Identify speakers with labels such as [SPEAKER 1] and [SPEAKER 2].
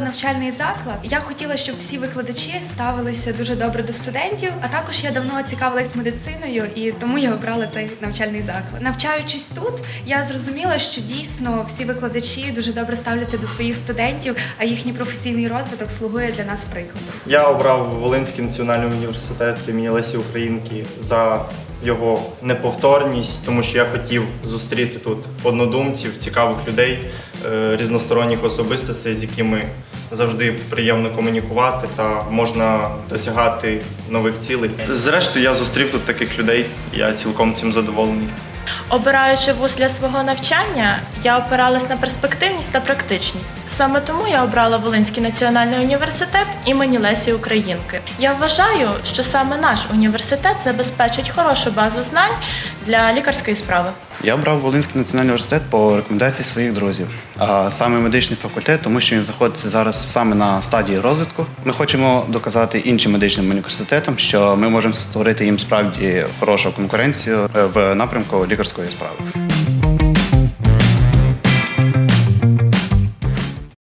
[SPEAKER 1] навчальний заклад. Я хотіла, щоб всі викладачі ставилися дуже добре до студентів. А також я давно цікавилась медициною, і тому я обрала цей навчальний заклад. Навчаючись тут, я зрозуміла, що дійсно всі викладачі дуже добре ставляться до своїх студентів, а їхній професійний розвиток слугує для нас прикладом.
[SPEAKER 2] Я обрав Волинський національний університет імені Лесі Українки за його неповторність, тому що я хотів зустріти тут однодумців, цікавих людей, е, різносторонніх особистостей, з якими завжди приємно комунікувати та можна досягати нових цілей. Зрештою, я зустрів тут таких людей. Я цілком цим задоволений.
[SPEAKER 3] Обираючи вуз для свого навчання, я опиралась на перспективність та практичність. Саме тому я обрала Волинський національний університет імені Лесі Українки. Я вважаю, що саме наш університет забезпечить хорошу базу знань для лікарської справи.
[SPEAKER 4] Я обрав Волинський національний університет по рекомендації своїх друзів, а саме медичний факультет, тому що він знаходиться зараз саме на стадії розвитку. Ми хочемо доказати іншим медичним університетам, що ми можемо створити їм справді хорошу конкуренцію е, в напрямку лікарської такої справи.